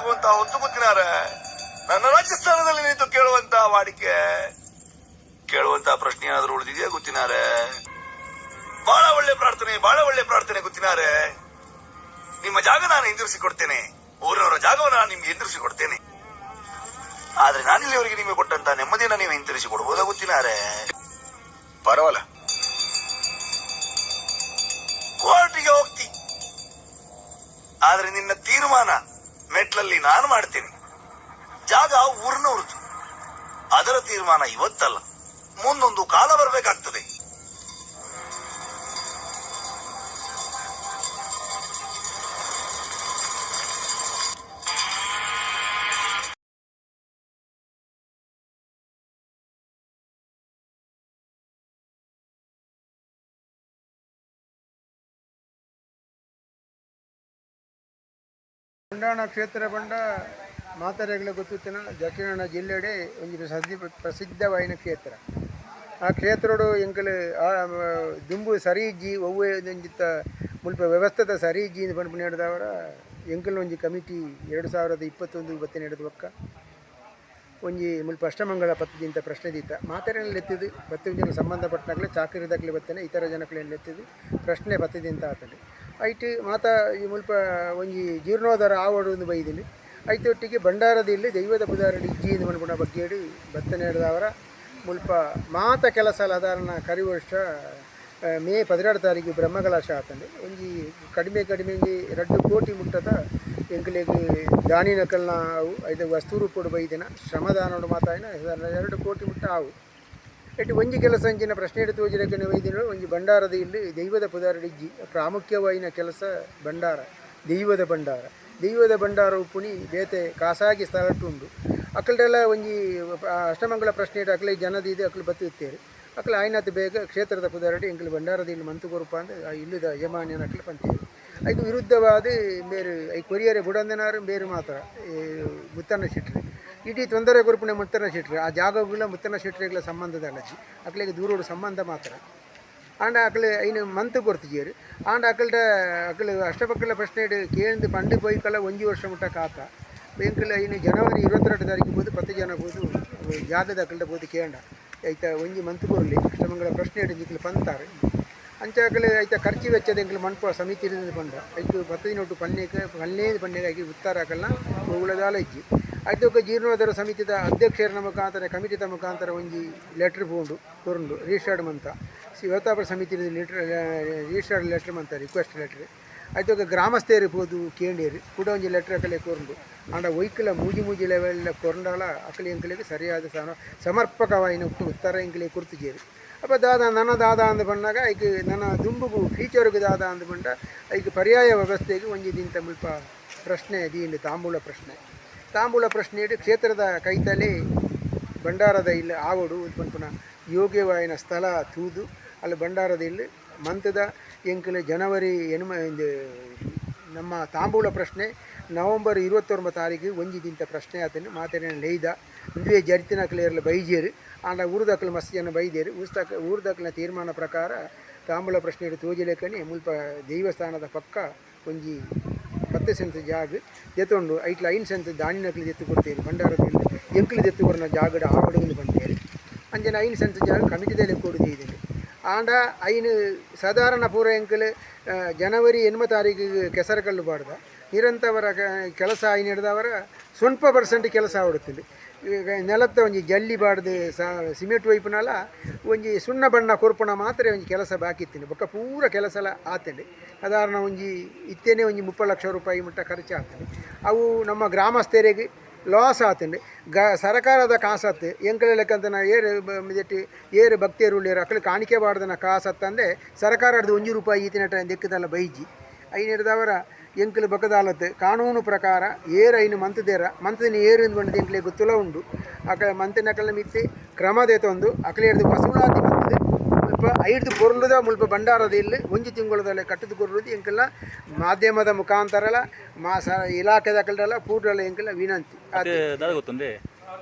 ಆಗುವಂತ ಹೊತ್ತು ಗೊತ್ತಿನಾರ ನನ್ನ ರಾಜಸ್ಥಾನದಲ್ಲಿ ನಿಂತು ಕೇಳುವಂತ ವಾಡಿಕೆ ಕೇಳುವಂತ ಪ್ರಶ್ನೆ ಏನಾದ್ರೂ ಉಳಿದಿದೆಯಾ ಗೊತ್ತಿನಾರೆ ಬಹಳ ಒಳ್ಳೆ ಪ್ರಾರ್ಥನೆ ಬಹಳ ಒಳ್ಳೆ ಪ್ರಾರ್ಥನೆ ಗೊತ್ತಿನಾರೆ ನಿಮ್ಮ ಜಾಗ ನಾನು ಹಿಂದಿರಿಸಿ ಕೊಡ್ತೇನೆ ಊರವರ ಜಾಗವನ್ನು ನಾನು ನಿಮ್ಗೆ ಹಿಂದಿರಿಸಿ ಕೊಡ್ತೇನೆ ಆದ್ರೆ ನಾನಿಲ್ಲಿವರೆಗೆ ನಿಮಗೆ ಕೊಟ್ಟಂತ ನೆಮ್ಮದಿಯನ್ನ ನೀವು ಹಿಂತಿರಿಸಿ ಕೊಡ್ಬೋದಾ ಗೊತ್ತಿನಾರೆ ಪರವಲ್ಲ ಕೋರ್ಟಿಗೆ ಹೋಗ್ತಿ. ಆದ್ರೆ ನಿನ್ನ ತೀರ್ಮಾನ ಮೆಟ್ಲಲ್ಲಿ ನಾನು ಮಾಡ್ತೇನೆ. ಜಾಗ ಊರ್ನವ್ರದ್ದು. ಅದರ ತೀರ್ಮಾನ ಇವತ್ತಲ್ಲ. ಮುಂದೊಂದು ಕಾಲ ಬರಬೇಕಾಗ್ತದೆ. ಬಂಡಾಣ ಕ್ಷೇತ್ರ ಬಂಡ ಮಾತಾರೆಗಳ ಗೊತ್ತಿತ್ತಿನ ದಕ್ಷಿಣ ಜಿಲ್ಲೆಡೆ ಒಂದು ಪ್ರಸಿದ್ಧಿ ಪ್ರಸಿದ್ಧವಾಯಿನ ಕ್ಷೇತ್ರ. ಆ ಕ್ಷೇತ್ರಡು ಎಂಕಲು ದುಂಬು ಸರಿ ಜಿ ಒವ್ವೆ ಒಂಜಿತ್ತ ಮುಲ್ಪ ವ್ಯವಸ್ಥೆದ ಸರಿ ಜಿ ಅಂತ ಪಂಡು ನಡೆದವರ ಒಂಜಿ ಕಮಿಟಿ ಎರಡು ಸಾವಿರದ ಇಪ್ಪತ್ತೊಂದು ಇವತ್ತಿನ ನಡೆದ ಪಕ್ಕ. ಒಂಜಿ ಮುಲ್ಪ ಅಷ್ಟಮಂಗಳ ಪತ್ತದಿಂತ ಪ್ರಶ್ನೆ ದೀತ ಮಾತೆರೆಲ್ಲ ಎತ್ತಿದ್ದು ಪತ್ತು ಜನ ಸಂಬಂಧಪಟ್ಟನಾಗಲೇ ಚಾಕರಿದಾಗಲೇ ಬತ್ತನೆ, ಇತರ ಜನಗಳೆಲ್ಲ ಎತ್ತಿದ್ದು ಪ್ರಶ್ನೆ ಪತ್ತದಿಂತ ಆತನೆ ಐಟ್ ಮಾತ ಈ ಮುಲ್ಪ ಒಂಜಿ ಜೀರ್ಣೋದ್ಧಾರ ಆವಡು ಬೈದಿನಿ. ಐತೊಟ್ಟಿಗೆ ಭಂಡಾರದಲ್ಲಿ ದೈವದ ಪುದಾರಡಿ ಇಜ್ಜಿ ಎಂದು ಮನ್ಪುಣ ಬಗ್ಗೆ ಬತ್ತನೆ ಹಿಡಿದವರ ಮುಲ್ಪ ಮಾತ ಕೆಲಸ ಸಾಧಾರಣ ಕರಿ ವರ್ಷ ಮೇ ಪದಿನಾರು ತಾರೀಕು ಬ್ರಹ್ಮಕಲಾಶ ಆತಂದೆ ಒಂಜಿ ಕಡಿಮೆ ಕಡಿಮೆ ಎರಡು ಕೋಟಿ ಮುಟ್ಟದ ಎಂಕಲೆಗ್ ದಾನಿ ನಕಲ್ನ ಅವು, ಐದು ವಸ್ತು ರೂಪ ಬೈದಿನ ಶ್ರಮದಾನೋಡು ಮಾತಾಯಿನ ಎರಡು ಕೋಟಿ ಮುಟ್ಟ ಆವು. ಎಟ್ಟು ಒಂಜಿ ಕೆಲಸ ಅಂಚಿನ ಪ್ರಶ್ನೆ ಹಿಡಿದು ತೋಜಿರಕ್ಕೆ ವೈದ್ಯರು. ಒಂಜಿ ಭಂಡಾರದ ಇಲ್ಲಿ ದೈವದ ಪುದಾರಡಿಜ್ಜಿ ಪ್ರಾಮುಖ್ಯವಾಯಿನ ಕೆಲಸ ಭಂಡಾರ, ದೈವದ ಭಂಡಾರ. ದೈವದ ಭಂಡಾರ ಉಪ್ಪುನಿ ಬೇತೆ ಖಾಸಾಗಿ ಸ್ಥಳಟ್ಟುಂಡು ಅಕ್ಕಲ್ಡೆಲ್ಲ ಒಂಜಿ ಅಷ್ಟಮಂಗಳ ಪ್ರಶ್ನೆ ಇಟ್ಟು ಜನದ ಜನದಿದೆ ಅಕ್ಕಲು ಬತ್ತಿತ್ತೇರು ಅಕ್ಕಲ ಆಯ್ನತ್ ಬೇಗ ಕ್ಷೇತ್ರದ ಪುದಾರಡಿ ಎಂಕಲು ಭಂಡಾರದ ಇಲ್ಲಿ ಮಂತು ಕೊರಪ ಅಂದ್ರೆ ಇಲ್ಲದ ಯಜಮಾನ್ಯನ ಅಕ್ಕಲು ಪಂತೇರು ಐದು ವಿರುದ್ಧವಾದ ಬೇರೆ ಐ ಕೊರಿಯರೆ ಬುಡಂದನಾರು ಬೇರೆ ಮಾತ್ರ, ಈ ಸಿಟ್ಟರೆ ಇಡೀ ತೊಂದರೆ ಗುರುಪುಣೆ ಮುತ್ತನ ಶೆಟ್ರಿ. ಆ ಜಾಗಗಳ ಮುತ್ತನ ಶೆಟ್ರಿಗಳ ಸಂಬಂಧದಲ್ಲಜ್ಜಿ ಅಕ್ಲಿಗೆ ದೂರೋಡು ಸಂಬಂಧ ಮಾತ್ರ. ಆಂಡ ಅಕ್ಲ ಇನ್ನು ಮಂತ್ ಕೊರ್ತಿದ್ದೀರಿ ಆಂಡ ಅಕ್ಕಲ್ಡ ಅಕ್ಕಲ್ ಅಷ್ಟಪಕ್ಕಲ ಪ್ರಶ್ನೆ ಕೇಳಿದ ಪಂಡು ಬೈಕಲ್ಲ ಒಂಜಿ ವರ್ಷ ಮುಟ್ಟ ಕಾತ. ಬೆಂಕಲ್ಲ ಇನ್ನು ಜನವರಿ ಇರುವತ್ತೆರಡು ತಾರೀಕು ಬೋದು ಪತ್ತು ಜನ ಬೋದು ಜಾಗದ ಅಕ್ಕಲ್ಡ ಬೋದು ಕೇಂಡ. ಐತ ಒಂಜಿ ಮಂತ್ ಕೊರಲಿ ಅಷ್ಟಮಂಗಳ ಪ್ರಶ್ನೆ ಇಡಿಕ್ಲಿ ಪಂತಾರೆ. ಅಂಚಾಕಲೆ ಐತ ಖರ್ಚು ವೆಚ್ಚದೆಂಕಲ್ ಮಣ್ಪ ಸಮಿತಿ ಇருந்து ಪಂಡ ಆಯ್ತು ಪತ್ತು ದಿನ ಒಟ್ಟು ಪನ್ನೇಕ, ಪನ್ನೇದು ಪನ್ನೇದಾಗಿ ಉತ್ತಾರ ಹಾಕಲ್ಲ ಉಳದಾಲ ಇಜ್ಜಿ ಐದು ಒಕ್ಕ ಜೀರ್ಣೋದ್ಧಾರ ಸಮಿತಿದ ಅಧ್ಯಕ್ಷರ ಮುಖಾಂತರ, ಕಮಿಟಿದ ಮುಖಾಂತರ ಒಂಜಿ ಲೆಟ್ರ್ ಪೋಂಡು ಕೊರಂಡು ರಿಜಿಸ್ಟರ್ಡ್ ಮಂತ. ವ್ಯವಸ್ಥಾಪಕ ಸಮಿತಿ ಲೆಟ್ರ್ ರಿಜಿಸ್ಟರ್ಡ್ ಲೆಟ್ರ್ ಮಂತ ರಿಕ್ವೆಸ್ಟ್ ಲೆಟ್ರ್ ಅದಕ್ಕೆ ಗ್ರಾಮಸ್ಥರು ಪೋದು ಕೇಂಡೇರು ಕೂಡ ಒಂಜಿ ಲೆಟ್ರ್ ಅಕಲೆ ಕೊರಂಡು ಆಂಡ ವೈಕಲ ಮೂಜಿ ಮೂಜಿ ಲೆವೆಲ್ ಕೊರಂಡಾಲ ಅಕಲಿ ಎಂಕಲಿಗೆ ಸರಿಯಾದ ಸಮ, ಸಮರ್ಪಕವಾಯಿನ ಉತ್ತರ ಎಂಕಲಿ ಕುರ್ತಿಜೇರು ಅಪ್ಪ ದಾದ, ನನ್ನ ದಾದ ಅಂದು ಬಂದಾಗ, ಐಕ್ ನನ್ನ ದುಂಬುಗು ಫೀಚರ್ಗೆ ದಾದ ಅಂದು ಬಂಡ ಐಕ್ ಪರ್ಯಾಯ ವ್ಯವಸ್ಥೆಗೆ ಒಂಜಿ ದಿನ ಮುಲ್ಪ ಪ್ರಶ್ನೆ ದೀಂಡು ತಾಂಬೂಲ ಪ್ರಶ್ನೆ. ತಾಂಬೂಲ ಪ್ರಶ್ನೆ ಇಡು ಕ್ಷೇತ್ರದ ಕೈತಲಿ ಭಂಡಾರದ ಇಲ್ಲಿ ಆವಡು ಪನ್ಪುನ ಯೋಗ್ಯವಾಯಿನ ಸ್ಥಳ ತೂದು, ಅಲ್ಲಿ ಭಂಡಾರದ ಇಲ್ಲಿ ಮಂತದ ಎಂಕಲ ಜನವರಿ ಎನ್ಮ ನಮ್ಮ ತಾಂಬೂಲ ಪ್ರಶ್ನೆ ನವಂಬರ್ ಇರುವತ್ತೊಂಬತ್ತು ತಾರೀಕು ಒಂಜಿ ದಿಂತ ಪ್ರಶ್ನೆ ಆತನು ಮಾತಾಡಿನ ಲೈದ ಇಂದುವೆ ಜರಿತಿನ ಕ್ಲಿಯರ್ಲ ಬೈಜೇರು, ಆಂಡ ಊರುದಕ್ಕಲು ಮಸ್ತ್ ಜನ ಬೈದೇರು. ಊರುದಕ್ಕಲಿನ ತೀರ್ಮಾನ ಪ್ರಕಾರ ತಾಂಬೂಲ ಪ್ರಶ್ನೆ ಇಡು ತೋಜಲೇಕನಿ ಮುಲ್ಪ ದೇವಸ್ಥಾನದ ಪಕ್ಕ ಒಂಜಿ ಪತ್ತು ಸೆಂಟ್ ಜಾಗ ಎತ್ತೊಂಡು ಐಟ್ಲ ಐನ್ ಸೆಂಟ್ ದಾಣಿನಕ್ಲಿ ಎತ್ತು ಕೊಡ್ತೇವೆ ಭಂಡಾರದಲ್ಲಿ ಎಂಕ್ಲಿ ಎತ್ತು ಕೊರನ ಜಾಗಡ ಆವಡಗಳು ಬಂತೇವೆ ಅಂಜನ ಐನ್ ಸೆಂತ ಜಾಗ ಕಮಿಟಿದಲ್ಲಿ ಕೊಡು ಇದ್ದೇನೆ ಆಂಡ ಐನು ಸಾಧಾರಣ ಪೂರ ಎಂಕಲ್ ಜನವರಿ ಎನ್ಮ ತಾರೀಕಿಗೆ ಕೆಸರುಕಲ್ಲು ಬಾಡ್ದ. ನಿರಂತವರ ಕ- ಕೆಲಸ ಐನು ಹಿಡ್ದವರ ಸ್ವಲ್ಪ ಪರ್ಸೆಂಟ್ ಕೆಲಸ ಆವಡುತ್ತಿಲ್ಲ ಈಗ ನೆಲತ್ತ ಒಂಜಿ ಜಲ್ಲಿ ಬಾಡ್ದು ಸಾ, ಸಿಮೆಂಟ್ ವೈಪುನಲ ಒಂಜಿ ಸುಣ್ಣ ಬಣ್ಣ ಕೊರ್ಪುಣ ಮಾತ್ರ ಒಂಜಿ ಕೆಲಸ ಬಾಕಿ ಇತ್ತೀನಿ. ಬೊಕ್ಕ ಪೂರ ಕೆಲಸ ಎಲ್ಲ ಆತಂಡೆ ಸಾಧಾರಣ ಒಂಜಿ ಇತ್ತೇನೆ ಒಂಜಿ ಮುಪ್ಪ ಲಕ್ಷ ರೂಪಾಯಿ ಮಟ್ಟ ಖರ್ಚು ಆತಂಡೆ ಅವು ನಮ್ಮ ಗ್ರಾಮಸ್ಥರಿಗೆ ಲಾಸ್ ಆತಂಡೆ ಗ, ಸರಕಾರದ ಕಾಸತ್ತು, ಎಂಕಲ ನಾ ಏರು ಮಿದೆಟ್ಟಿ ಏರು ಭಕ್ತಿಯರು ಉಳ್ಳಿಯರು ಅಕ್ಕಲಿ ಕಾಣಿಕೆ ಬಾರ್ದನ ಕಾಸತ್ತಂದೆ ಸರ್ಕಾರದ ಒಂಜಿ ರೂಪಾಯಿ ಈತಿನ ಟೈಮ್ ದಿಕ್ಕದಲ್ಲ ಬೈಜಿ. ಐನಿಡ್ದವರ ಎಂಕಲು ಬಕದಾಲತ್ ಕಾನೂನು ಪ್ರಕಾರ ಏರು ಐನು ಮಂತದೇರ ಮಂತದಿನ ಏರು ಅಂದ್ಕೊಂಡು ಎಂಕ್ಲೆ ಗೊತ್ತುಲ ಉಂಡು ಅಕ ಮಂತಿನ ಅಕಲ ಮಿತ್ತಿ ಕ್ರಮ ತಂದು ಅಕಲೆ ಹಿಡಿದು ಪಸುಳಾತಿ ಮಂತದೆ ಮುಲ್ಪ ಐದು ಪೊರ್ಲುದ ಮುಲ್ಪ ಭಂಡಾರದ ಇಲ್ಲಿ ಒಂಜಿ ತಿಂಗಳದಲ್ಲೇ ಕಟ್ಟದ ಕೊರ್ಲುದು ಎಂಕೆಲ್ಲ ಮಾಧ್ಯಮದ ಮುಖಾಂತರಲ ಮಾ ಸ ಇಲಾಖೆದ ಕಲ್ಡೆಲ್ಲ ಪೂರ್ಡೆಲ್ಲ ಎಂಕೆಲ್ಲ ವಿನಂತಿ. ಮತ್ತೆ ದಾದ ಗೊತ್ತುಂಡೆ?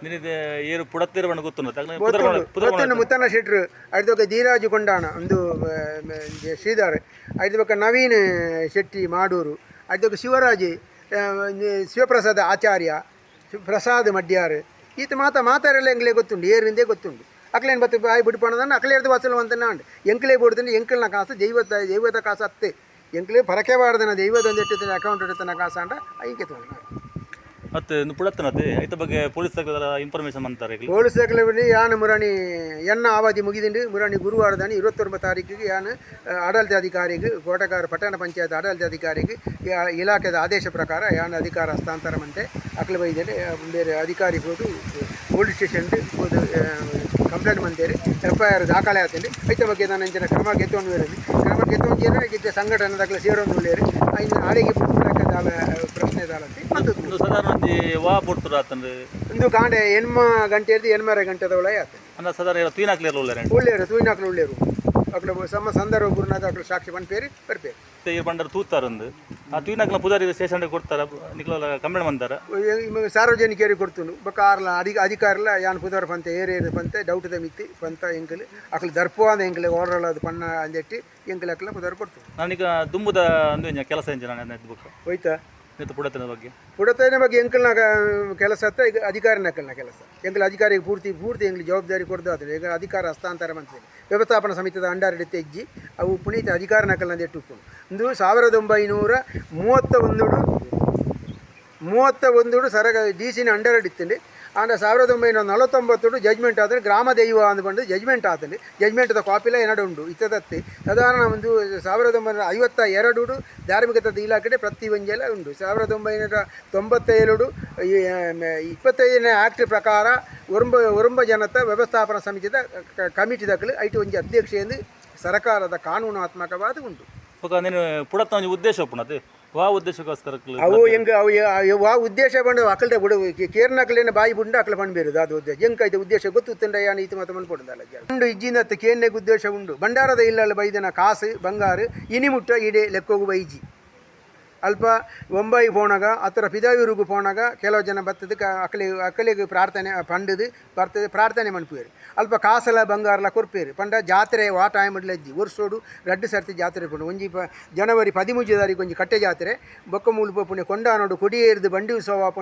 ನಿನಗೆ ಏರು ಪುಡತ್ತಿರ ಬಣ್ಣ ಗೊತ್ತುಂಡು ತಕ್ಕ ಗೊತ್ತುಂಡು. ಗೊತ್ತುಂಡು ಮುತ್ತನ್ನ ಶೆಟ್ರು ಐದು ಬಕ್ಕ ಧೀರಾಜ್ ಕೊಂಡಾಣ ಒಂದು ಶ್ರೀಧರ್. ಐದು ಬಕ್ಕ ನವೀನ್ ಶೆಟ್ಟಿ ಮಾಡೂರು. ಐದು ಬಕ್ಕ ಶಿವರಾಜ್ ಆ, ನಿ- ಶಿವಪ್ರಸಾದ ಆಚಾರ್ಯ ಶಿ- ಪ್ರಸಾದ್ ಮಡ್ಯಾರ್ ಈತ ಮಾತ ಮಾತಾರೆಲ್ಲ ಎಂಗ್ಲೇ ಗೊತ್ತುಂಡು ಏರಿಂದೇ ಗೊತ್ತುಂಡು ಅಕ್ಲೇನು ಬತ್ತು ಬಾಯಿ ಬಿಡ್ಪಣದನ್ನು ಅಕ್ಲೆ ಹಿಡಿದು ವಾಸಲು ಅಂತನ ಅಂಡ್ ಎಂಕ್ಲೇ ಬಿಡ್ತೀನಿ ಎಂಕಲ್ನ ಕಾಸು ದೈವದ ದೈವದ ಕಾಸು ಅತ್ತೆ ಎಂಕ್ಲೇ ಪರಕೆ ಬಾರ್ದನ ದೈವದ ಒಂದು ಇಟ್ಟಿದ್ದಾನೆ ಅಕೌಂಟ್ ಇಡುತ್ತಾನೆ ಕಾಸು ಅಂಡ ಐಕೆ ತೊಗೊಂಡು ಮತ್ತೆ ಪುಡತ್ತನತೆ ಐತ ಬಗ್ಗೆ ಪೊಲೀಸ್ ಇನ್ಫಾರ್ಮೇಶನ್ ಅಂತಾರೆ. ಪೊಲೀಸ್ ದಾಖಲೆ ಯಾನ್ ಮುರಾಣಿ, ಎನ್ನ ಅವಧಿ ಮುಗಿದಿಂಡು ಮುರಾಣಿ ಗುರುವಾರದಾನಿ, ಇರುವತ್ತೊಂಬತ್ತು ತಾರೀಕಿಗೆ ಯಾನ್ ಆಡಳಿತಾಧಿಕಾರಿಗೆ ಕೋಟಗಾರ ಪಟ್ಟಣ ಪಂಚಾಯತ್ ಆಡಳಿತಾಧಿಕಾರಿಗೆ ಇಲಾಖೆದ ಆದೇಶ ಪ್ರಕಾರ ಯಾನ್ ಅಧಿಕಾರ ಹಸ್ತಾಂತರ ಮಂತೆ ಅಕ್ಲ ಬೈದರೆ ಬೇರೆ ಅಧಿಕಾರಿ ಹೋದು ಪೊಲೀಸ್ ಸ್ಟೇಷನ್ ಹೋದು ಕಂಪ್ಲೇಂಟ್ ಮಂತೇರಿ ಎಫ್ ಐ ಆರ್ ದಾಖಲೆ ಆತೇನೆ ಐತ ಬಗ್ಗೆ ನಾನು ಅಂಚಿನ ಕ್ರಮ ಗೆತ್ತೊಂದು ಕ್ರಮ ಗೆತ್ತೊಂದು ಸಂಘಟನೆ ದಾಖಲೆ ಸೇರೊಂದು ಉಳ್ಳೇರು ಇನ್ನು ಪ್ರಶ್ನೆ ದಾಲಂತೆ ಮತ್ತು ಒಂದು ಸಾಧಾರಣ ಒಂಜಿ ವಾ ಪೊಡ್ತುರ ಆತಂದ್ರೆ ಇಂದು ಕಾಂಡೆ ಎನ್ಮ ಗಂಟೆ ಇರ್ದು ಎನ್ಮರ ಗಂಟೆದ ಒಳಗೆ ಆತಂಡು ಅಂದ ಸಾಧಾರಣ ಹಾಕ್ಲಿಲ್ಲ ಒಳ್ಳೆ ಒಳ್ಳೆಯರು. ತೂಯಿನಾಕ್ಲು ಒಳ್ಳೆಯರು. ಅಕ್ಲ ಸಮ ಸಂದರ್ಭ ಗುರುನಾಥ ಅಕ್ಲ ಸಾಕ್ಷಿ ಪನ್ಪೇರಿ ಬರ್ಪೇರಿ ಈ ಬಂಡರು ತೂತಾರಂದು ಆ ತೂಯಿನಾಕ್ಲ ಪುದಾರಿ ಸ್ಟೇಷನ್ ಕೊಡ್ತಾರ ನಿಕ್ಲ ಕಂಬಳ ಇವಾಗ ಸಾರ್ವಜನಿಕರಿಗೆ ಕೊಡ್ತುಂಡು ಬಕ್ಕ ಆರ್ಲ ಅಧಿಕ ಅಧಿಕಾರಲ ಯಾನ್ ಪುದರ್ ಪಂತ ಏರಿ ಏರಿ ಪಂತ ಡೌಟ್ ಮಿತ್ತಿ ಪಂತ ಎಂಕಲ್ ಅಕ್ಲ ದರ್ಪವಾದ ಎಂಕಲ್ ಓಡರಲ್ಲ ಅದು ಪಣ್ಣ ಅಂದೆಟ್ಟಿ ಎಂಕಲ್ ಅಕ್ಲ ಪುದರ್ ಕೊಡ್ತು ನಾನೀಗ ದುಂಬುದ ಒಂದು ಕೆಲಸ ಎಂಜ ನಾನು ಎದ್ದು ಬುಕ್ ಹೋಯ್ತಾ? ಇವತ್ತು ಪುಡತನ ಬಗ್ಗೆ? ಉಡತೈನ ಬಗ್ಗೆ ಎಂಕಲ್ನ ಕೆಲಸ ಅತ್ತ ಈಗ ಅಧಿಕಾರಿನ ಅಕ್ಕಲ್ನ ಕೆಲಸ. ಎಂಕಲ್ ಅಧಿಕಾರಿಗೆ ಪೂರ್ತಿ ಪೂರ್ತಿ ಎಂಗ್ಲಿ ಜವಾಬ್ದಾರಿ ಕೊಡ್ದು ಆದರೆ ಈಗ ಅಧಿಕಾರ ಹಸ್ತಾಂತರ ಮಂತ್ರಿ ವ್ಯವಸ್ಥಾಪನಾ ಸಮಿತಿದ ಅಂಡಾರಡಿ ತೆಜ್ಜಿ ಅವು ಪುನೀತ ಅಧಿಕಾರ ಅಕ್ಕಲ್ನ ಎಟ್ಟುಕೊಂಡು ಒಂದು ಸಾವಿರದ ಒಂಬೈನೂರ ಮೂವತ್ತ ಒಂದು ಮೂವತ್ತ ಒಂದು ಸರಗ, ಡಿ ಸಿನ ಅಂಡರ್ ಆಂಡ ಸಾವಿರದ ಒಂಬೈನೂರ ನಲವತ್ತೊಂಬತ್ತು ಜಜ್ಮೆಂಟ್ ಆದರೆ ಗ್ರಾಮ ದೈವ ಅಂತ ಬಂದು ಜಜ್ಮೆಂಟ್ ಆದಲ್ಲಿ ಜಜ್ಮೆಂಟ್ದ ಕಾಪಿಲ ಎರಡು ಉಂಡು ಇತ್ತದತ್ತಿ ಸಾಧಾರಣ ಒಂದು ಸಾವಿರದ ಒಂಬೈನೂರ ಐವತ್ತ ಎರಡು ಧಾರ್ಮಿಕತದ ಇಲಾಖೆ ಪ್ರತಿ ಒಂಜೆಲ್ಲ ಉಂಡು ಸಾವಿರದ ಒಂಬೈನೂರ ತೊಂಬತ್ತೇಳು ಇಪ್ಪತ್ತೈದನೇ ಆಕ್ಟ್ ಪ್ರಕಾರ ಒರಂಬ ಒರಂಬ ಜನತ ವ್ಯವಸ್ಥಾಪನಾ ಸಮಿತಿದ ಕಮಿಟಿ ದಕ್ಕಲು ಐಟಿ ಒಂಜಿ ಅಧ್ಯಕ್ಷೆಂದು ಸರ್ಕಾರದ ಕಾನೂನಾತ್ಮಕವಾದ ಉಂಟು. ಉದ್ದೇಶ ಒಪ್ಪುನದು ವಾ ಉದ್ದೇಶಕ್ಕೋಸ್ಕರ ಅವು ಹೆಂಗೆ ಅವು ಆ ಉದ್ದೇಶ ಬಂದು ಅಕಲ್ದೆ ಬಿಡು ಕೇರ್ನ ಅಕಲೇನ ಬಾಯಿ ಬುಂಡ ಅಕಲ ಬಂದ್ಬೇರುದು ಅದು ಉದ್ದೇಶ ಹೆಂಗೆ ಐತೆ ಉದ್ದೇಶ ಗೊತ್ತುತ್ತಂಡ ಯಾನ ಈತ ಮತ್ತೆ ಬಂದ್ಬಿಡುದಲ್ಲ ಉಂಡು ಇಜ್ಜಿನತ್ತು ಕೇನ್ನೆಗ್ ಉದ್ದೇಶ ಉಂಡು. ಭಂಡಾರದ ಇಲ್ಲಲ್ಲ ಬೈದನ ಕಾಸು ಬಂಗಾರು ಇನಿಮುಟ್ಟ ಇಡೆ ಲೆಕ್ಕೋಗು ಬೈಜಿ. ಅಲ್ಪ ಒಂಬೈ ಪೋಣಗ ಅತರ ಪಿದಾಯೂರಿಗೂ ಪೋಣಗ, ಕೆಲವು ಜನ ಬರ್ತದಕ್ಕೆ ಅಕಲಿ, ಅಕಲಿಗೆ ಪ್ರಾರ್ಥನೆ, ಪಂಡದು ಬರ್ತದೆ, ಪ್ರಾರ್ಥನೆ ಮನ್ಪೇರು ಅಲ್ಪ ಕಾಸಲ, ಬಂಗಾರಲ ಕೊರ್ಪೇರು. ಪಂಡ ಜಾತ್ರೆ, ವಾ ಟೈಮ್ ಇಡ್ಲಜ್ಜಿ ವರ್ಷೋಡು ರಡ್ಡು ಸರ್ತಿ ಜಾತ್ರೆ ಪುಂಡು ಒಂಜಿ ಜನವರಿ ಪದಿಮೂಜು ತಾರೀಕು ಒಂಜಿ ಕಟ್ಟೆ ಜಾತ್ರೆ. ಬೊಕ್ಕ ಮೂಲು ಪುಣ್ಯ. ಕೊಂಡಾನೋಡು ಕೊಡಿಯೇರಿದು ಬಂಡಿ ಉತ್ಸವ